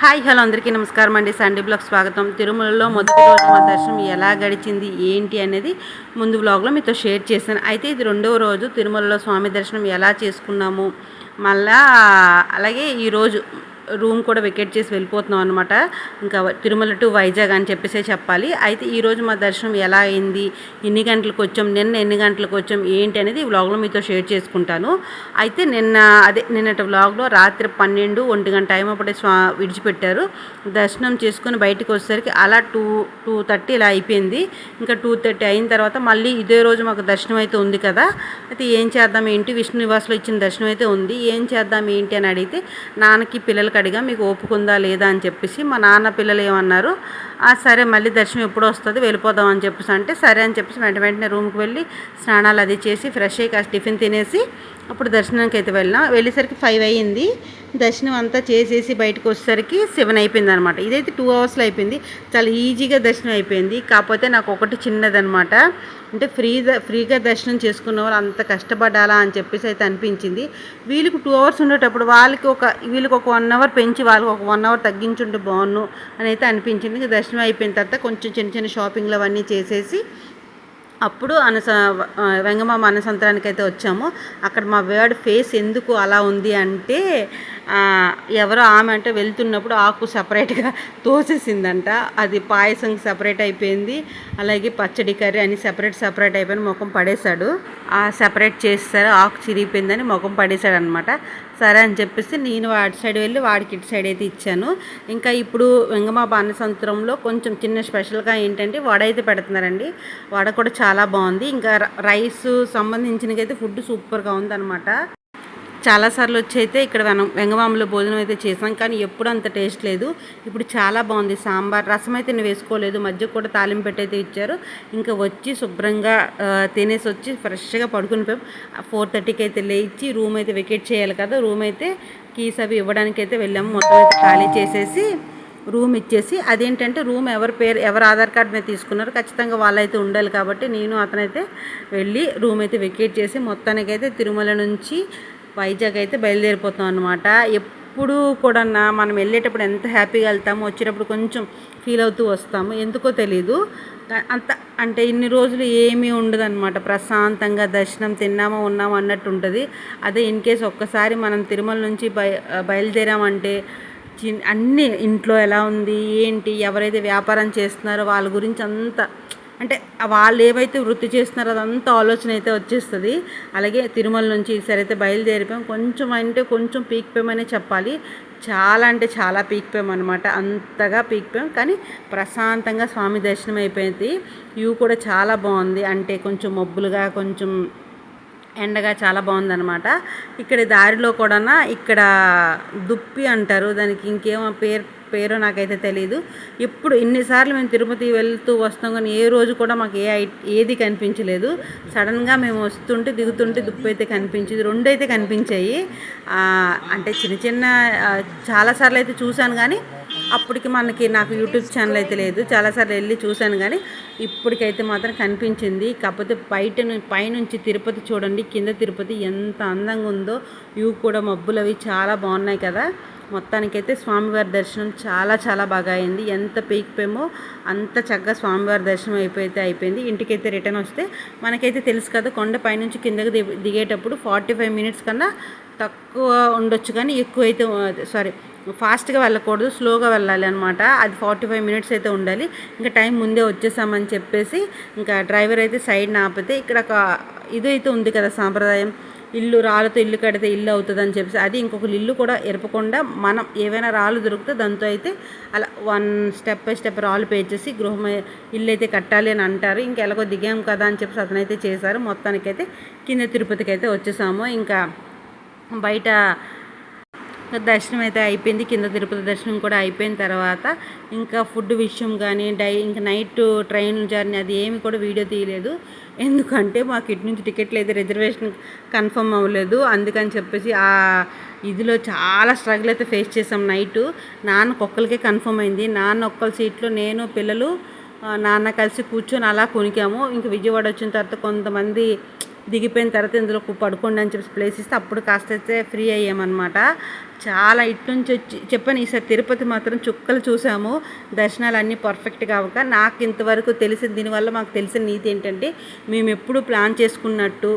Hi hello అందరికీ నమస్కారం అండి. సండే బ్లాగ్ స్వాగతం. తిరుమలలో మొదటి రోజు మా దర్శనం ఎలా గడిచింది ఏంటి అనేది ముందు బ్లాగ్లో మీతో షేర్ చేశాను. అయితే ఇది రెండవ రోజు తిరుమలలో స్వామి దర్శనం ఎలా చేసుకున్నాము మళ్ళా అలాగే ఈరోజు రూమ్ కూడా వెకేట్ చేసి వెళ్ళిపోతున్నాం అనమాట ఇంకా తిరుమల టు వైజాగ్ అని చెప్పేసే చెప్పాలి. అయితే ఈరోజు మా దర్శనం ఎలా అయింది? ఎన్ని గంటలకు వచ్చాం? నిన్న ఎన్ని గంటలకు వచ్చాం? ఏంటి అనేది వ్లాగ్లో మీతో షేర్ చేసుకుంటాను. అయితే నిన్న అదే నిన్నటి వ్లాగ్లో రాత్రి పన్నెండు ఒంటి గంట టైం అప్పుడే స్వా విడిచిపెట్టారు. దర్శనం చేసుకుని బయటకు వచ్చేసరికి అలా టూ టూ థర్టీ ఇలా అయిపోయింది. ఇంకా టూ థర్టీ అయిన తర్వాత మళ్ళీ ఇదే రోజు మాకు దర్శనం అయితే ఉంది కదా. అయితే ఏం చేద్దాం? ఏంటి? విష్ణు నివాస్లో ఇచ్చిన దర్శనం అయితే ఉంది. ఏం చేద్దాం? ఏంటి? అని అడిగితే నాన్నకి పిల్లలకి అడిగా మీకు ఓపుకుందా లేదా? అని చెప్పేసి మా నాన్న పిల్లలు ఏమన్నారు "ఆ, సరే మళ్ళీ దర్శనం ఎప్పుడు వస్తుంది వెళ్ళిపోదాం అని చెప్పేసి అంటే సరే అని చెప్పేసి వెంట వెంటనే రూమ్కి వెళ్ళి స్నానాలు అది చేసి ఫ్రెష్ అయ్యి కాస్త టిఫిన్ తినేసి అప్పుడు దర్శనానికి అయితే వెళ్ళినాం. వెళ్ళేసరికి ఫైవ్ అయ్యింది. దర్శనం అంతా చేసేసి బయటకు వచ్చేసరికి సెవెన్ అయిపోయింది అనమాట ఇదైతే టూ అవర్స్లో అయిపోయింది. చాలా ఈజీగా దర్శనం అయిపోయింది. కాకపోతే నాకు ఒకటి చిన్నదనమాట అంటే ఫ్రీ ఫ్రీగా దర్శనం చేసుకున్న వాళ్ళు అంత కష్టపడాలా అని చెప్పేసి అయితే అనిపించింది. వీళ్ళకి టూ అవర్స్ ఉండేటప్పుడు వాళ్ళకి ఒక వీళ్ళకి ఒక వన్ అవర్ పెంచి వాళ్ళకి ఒక వన్ అవర్ తగ్గించుంటే బాగున్ను అని అయితే అనిపించింది దర్శనం అయిపోయిన తర్వాత కొంచెం చిన్న చిన్న షాపింగ్లు అవన్నీ చేసేసి అప్పుడు అనస వెంగమామ అనసంతరానికి అయితే వచ్చాము. అక్కడ మా వర్డ్ ఫేస్ ఎందుకు అలా ఉంది అంటే ఎవరో ఆమె అంటే వెళ్తున్నప్పుడు ఆకు సపరేట్గా తోసేసిందంట. అది పాయసం సపరేట్ అయిపోయింది. అలాగే పచ్చడి కర్రీ అని సపరేట్ సపరేట్ అయిపోయిన ముఖం పడేశాడు. సపరేట్ చేస్తారు. ఆకు చిరిగిపోయిందని ముఖం పడేశాడు అనమాట సరే అని చెప్పేసి నేను వాడి సైడ్ వెళ్ళి వాడికి ఇటు సైడ్ అయితే ఇచ్చాను. ఇంకా ఇప్పుడు వెంగమా బాణసంత్రంలో కొంచెం చిన్న స్పెషల్గా ఏంటంటే వడ అయితే పెడుతున్నారండి. వడ కూడా చాలా బాగుంది. ఇంకా రైస్ సంబంధించినకైతే ఫుడ్ సూపర్గా ఉందన్నమాట చాలాసార్లు వచ్చి అయితే ఇక్కడ వెన- వెంగమామలో భోజనం అయితే చేసాం కానీ ఎప్పుడు అంత టేస్ట్ లేదు. ఇప్పుడు చాలా బాగుంది. సాంబార్ రసం అయితే నేను వేసుకోలేదు. మధ్య కూడా తాలింపు పెట్టయితే ఇచ్చారు. ఇంకా వచ్చి శుభ్రంగా తినేసి వచ్చి ఫ్రెష్గా పడుకుని పోయాం ఫోర్ థర్టీకి అయితే లేచి రూమ్ అయితే వెకేట్ చేయాలి కదా. రూమ్ అయితే కీస్ అవి ఇవ్వడానికి అయితే వెళ్ళాము. మొత్తం అయితే ఖాళీ చేసేసి రూమ్ ఇచ్చేసి అదేంటంటే రూమ్ ఎవరి పేరు ఎవరు ఆధార్ కార్డు మీద తీసుకున్నారు ఖచ్చితంగా వాళ్ళైతే ఉండాలి కాబట్టి నేను అతనైతే వెళ్ళి రూమ్ అయితే వెకేట్ చేసి మొత్తానికైతే తిరుమల నుంచి వైజాగ్ అయితే బయలుదేరిపోతాం అనమాట ఎప్పుడు కూడా మనం వెళ్ళేటప్పుడు ఎంత హ్యాపీగా వెళ్తామో వచ్చేటప్పుడు కొంచెం ఫీల్ అవుతూ వస్తాము. ఎందుకో తెలీదు. అంత అంటే ఇన్ని రోజులు ఏమీ ఉండదన్నమాట. ప్రశాంతంగా దర్శనం తిన్నామో ఉన్నామో అన్నట్టు ఉంటుంది. అదే ఇన్ కేస్ ఒక్కసారి మనం తిరుమల నుంచి బయ బయలుదేరామంటే చి అన్నీ ఇంట్లో ఎలా ఉంది ఏంటి ఎవరైతే వ్యాపారం చేస్తున్నారో వాళ్ళ గురించి అంతా అంటే వాళ్ళు ఏవైతే వృత్తి చేస్తున్నారో అదంతా ఆలోచన అయితే వచ్చేస్తుంది. అలాగే తిరుమల నుంచి ఈసారి అయితే బయలుదేరిపోయాం. కొంచెం అంటే కొంచెం పీక్ పేమనే చెప్పాలి. చాలా అంటే చాలా పీక్ పేం అనమాట అంతగా పీక్ పేం కానీ ప్రశాంతంగా స్వామి దర్శనం అయిపోయింది. వ్యూ కూడా చాలా బాగుంది. అంటే కొంచెం మబ్బులుగా కొంచెం ఎండగా చాలా బాగుందన్నమాట. ఇక్కడ దారిలో కూడా ఇక్కడ దుప్పి అంటారు. దానికి ఇంకేమో పేరు పేరు నాకైతే తెలియదు ఎప్పుడు ఇన్నిసార్లు మేము తిరుపతి వెళ్తూ వస్తాం కానీ ఏ రోజు కూడా మాకు ఏ ఐ- ఏది కనిపించలేదు. సడన్గా మేము వస్తుంటే దిగుతుంటే దుప్పి అయితే కనిపించింది. రెండు అయితే కనిపించాయి అంటే చిన్న చిన్న చాలాసార్లు అయితే చూశాను కానీ అప్పటికి మనకి నాకు యూట్యూబ్ ఛానల్ అయితే లేదు. చాలాసార్లు వెళ్ళి చూశాను కానీ ఇప్పటికైతే మాత్రం కనిపించింది. కాకపోతే బయట పైనుంచి తిరుపతి చూడండి కింద తిరుపతి ఎంత అందంగా ఉందో వ్యూ కూడా మబ్బులు అవి చాలా బాగున్నాయి కదా. మొత్తానికైతే స్వామివారి దర్శనం చాలా చాలా బాగా అయింది. ఎంత పీకిపోయామో అంత చక్కగా స్వామివారి దర్శనం అయిపోయితే అయిపోయింది. ఇంటికైతే రిటర్న్ వస్తే మనకైతే తెలుసు కదా కొండ పైనుంచి కిందకి దిగేటప్పుడు ఫార్టీ ఫైవ్ మినిట్స్ కన్నా తక్కువ ఉండొచ్చు కానీ ఎక్కువ అయితే సారీ ఫాస్ట్గా వెళ్ళకూడదు స్లోగా వెళ్ళాలి అనమాట అది ఫార్టీ ఫైవ్ మినిట్స్ అయితే ఉండాలి. ఇంకా టైం ముందే వచ్చేసామని చెప్పేసి ఇంకా డ్రైవర్ అయితే సైడ్ ఆపితే ఇక్కడ ఒక ఇది అయితే ఉంది కదా సాంప్రదాయం. ఇల్లు రాళ్ళతో ఇల్లు కడితే ఇల్లు అవుతుంది అని చెప్పేసి అది ఇంకొక ఇల్లు కూడా ఎరపకుండా మనం ఏవైనా రాళ్ళు దొరికితే దాంతో అయితే అలా వన్ స్టెప్ బై స్టెప్ రాళ్ళు పేర్చేసి గృహం ఇల్లు అయితే కట్టాలి అని అంటారు. ఇంకా ఎలాగో దిగాం కదా అని చెప్పేసి అతనైతే చేశారు. మొత్తానికైతే కింద తిరుపతికి అయితే వచ్చేసాము. ఇంకా బయట దర్శనం అయితే అయిపోయింది. కింద తిరుపతి దర్శనం కూడా అయిపోయిన తర్వాత ఇంకా ఫుడ్ విషయం కానీ డై ఇంకా నైట్ ట్రైన్ జర్నీ అది ఏమి కూడా వీడియో తీయలేదు. ఎందుకంటే మాకు ఇటు నుంచి టికెట్లు అయితే రిజర్వేషన్ కన్ఫర్మ్ అవ్వలేదు. అందుకని చెప్పేసి ఆ ఇదిలో చాలా స్ట్రగుల్ అయితే ఫేస్ చేసాం నైట్. నాన్న ఒక్కరికే కన్ఫర్మ్ అయింది. నాన్న ఒక్కరి సీట్లో నేను పిల్లలు నాన్న కలిసి కూర్చొని అలా కొనికాము. ఇంకా విజయవాడ వచ్చిన తర్వాత కొంతమంది దిగిపోయిన తర్వాత ఇందులో పడుకోండి అని చెప్పి ప్లేస్ ఇస్తే అప్పుడు కాస్త అయితే ఫ్రీ అయ్యామన్నమాట. చాలా ఇటు నుంచి వచ్చి చెప్పాను ఈసారి తిరుపతి మాత్రం చుక్కలు చూసాము. దర్శనాలు అన్నీ పర్ఫెక్ట్గా అవ్వక నాకు ఇంతవరకు తెలిసిన దీనివల్ల మాకు తెలిసిన నీతి ఏంటంటే మేము ఎప్పుడు ప్లాన్ చేసుకున్నట్టు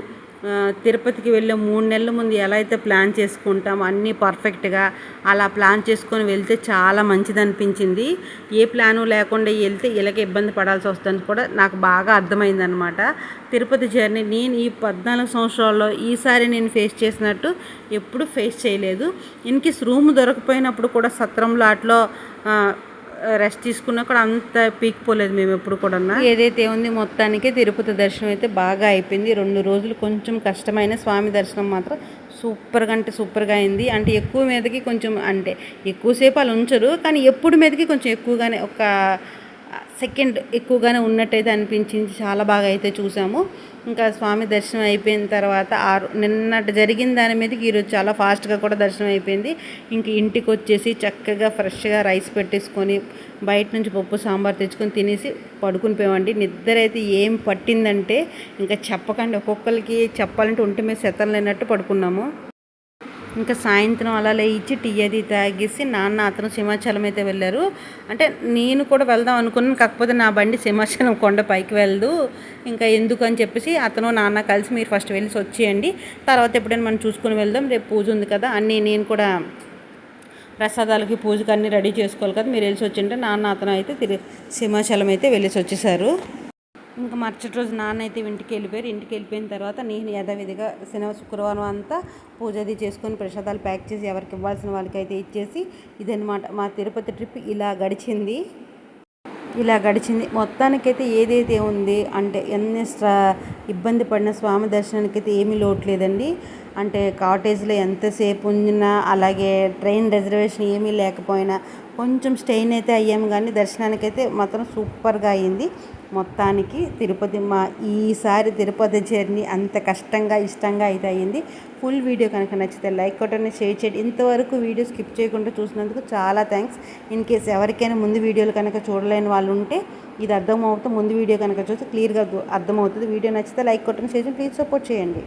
తిరుపతికి వెళ్ళే మూడు నెలల ముందు ఎలా అయితే ప్లాన్ చేసుకుంటాం అన్నీ పర్ఫెక్ట్గా అలా ప్లాన్ చేసుకొని వెళ్తే చాలా మంచిది అనిపించింది. ఏ ప్లాను లేకుండా వెళ్తే ఇలాగ ఇబ్బంది పడాల్సి వస్తుంది కూడా నాకు బాగా అర్థమైందనమాట తిరుపతి జర్నీ నేను ఈ పద్నాలుగు సంవత్సరాల్లో ఈసారి నేను ఫేస్ చేసినట్టు ఎప్పుడు ఫేస్ చేయలేదు. ఇన్కేస్ రూమ్ దొరకపోయినప్పుడు కూడా సత్రంలో అట్లో రెస్ట్ తీసుకున్నా కూడా అంత పీక్ పోలేదు మేము ఎప్పుడు కూడా ఏదైతే ఉంది మొత్తానికి తిరుపతి దర్శనం అయితే బాగా అయిపోయింది. రెండు రోజులు కొంచెం కష్టమైన స్వామి దర్శనం మాత్రం సూపర్గా అంటే సూపర్గా అయింది. అంటే ఎక్కువ మీదకి కొంచెం అంటే ఎక్కువసేపు వాళ్ళు ఉంచరు. కానీ ఎప్పుడు మీదకి కొంచెం ఎక్కువగానే ఒక సెకండ్ ఎక్కువగానే ఉన్నట్టయితే అనిపించింది. చాలా బాగా అయితే చూసాము. ఇంకా స్వామి దర్శనం అయిపోయిన తర్వాత ఆరు నిన్నటి జరిగిన దాని మీదకి ఈరోజు చాలా ఫాస్ట్గా కూడా దర్శనం అయిపోయింది. ఇంక ఇంటికి వచ్చేసి చక్కగా ఫ్రెష్గా రైస్ పెట్టేసుకొని బయట నుంచి పప్పు సాంబార్ తెచ్చుకొని తినేసి పడుకుని పోయామండి. నిద్ర అయితే ఏం పట్టిందంటే ఇంకా చెప్పకండి ఒక్కొక్కరికి చెప్పాలంటే ఒంటి మీద శతం లేనట్టు పడుకున్నాము. ఇంకా సాయంత్రం అలా లేచి టీ అది తాగేసి నాన్న అతను సింహాచలం అయితే వెళ్ళారు. అంటే నేను కూడా వెళ్దాం అనుకున్నాను కాకపోతే నా బండి సింహాచలం కొండ పైకి వెళ్దు. ఇంకా ఎందుకు అని చెప్పేసి అతను నాన్న కలిసి మీరు ఫస్ట్ వెళ్ళి వచ్చేయండి. తర్వాత ఎప్పుడైనా మనం చూసుకొని వెళ్దాం రేపు పూజ ఉంది కదా అన్నీ నేను కూడా ప్రసాదాలకి పూజకి అన్నీ రెడీ చేసుకోవాలి కదా మీరు వెళ్ళి వచ్చింటే నాన్న అతను అయితే తిరిగి సింహాచలం అయితే వెళ్ళేసి వచ్చేసారు. ఇంకా మరుసటి రోజు నాన్న అయితే ఇంటికి వెళ్ళిపోయారు. ఇంటికి వెళ్ళిపోయిన తర్వాత నేను యథావిధిగా శనివారం శుక్రవారం అంతా పూజ అది చేసుకొని ప్రసాదాలు ప్యాక్ చేసి ఎవరికి ఇవ్వాల్సిన వాళ్ళకి అయితే ఇచ్చేసి ఇదన్నమాట. మా తిరుపతి ట్రిప్ ఇలా గడిచింది. ఇలా గడిచింది. మొత్తానికైతే ఏదైతే ఉంది అంటే ఎన్ని స్ట్రా ఇబ్బంది పడిన స్వామి దర్శనానికైతే ఏమీ లోటు లేదండి. అంటే కాటేజ్లో ఎంతసేపు ఉన్నా అలాగే ట్రైన్ రిజర్వేషన్ ఏమీ లేకపోయినా కొంచెం స్టెయిన్ అయితే అయ్యాము కానీ దర్శనానికైతే మాత్రం సూపర్గా అయింది. మొత్తానికి తిరుపతి మా ఈసారి తిరుపతి జర్నీ అంత కష్టంగా ఇష్టంగా అయితే అయ్యింది. ఫుల్ వీడియో కనుక నచ్చితే లైక్ కొట్టండి షేర్ చేయండి. ఇంతవరకు వీడియో స్కిప్ చేయకుండా చూసినందుకు చాలా థ్యాంక్స్ ఇన్ కేస్ ఎవరికైనా ముందు వీడియోలు కనుక చూడలేని వాళ్ళు ఉంటే ఇది అర్థమవుతుంది ముందు వీడియో కనుక చూస్తే క్లియర్గా అర్థమవుతుంది. వీడియో నచ్చితే లైక్ కొట్టండి షేర్ చేయండి. ప్లీజ్ సపోర్ట్ చేయండి.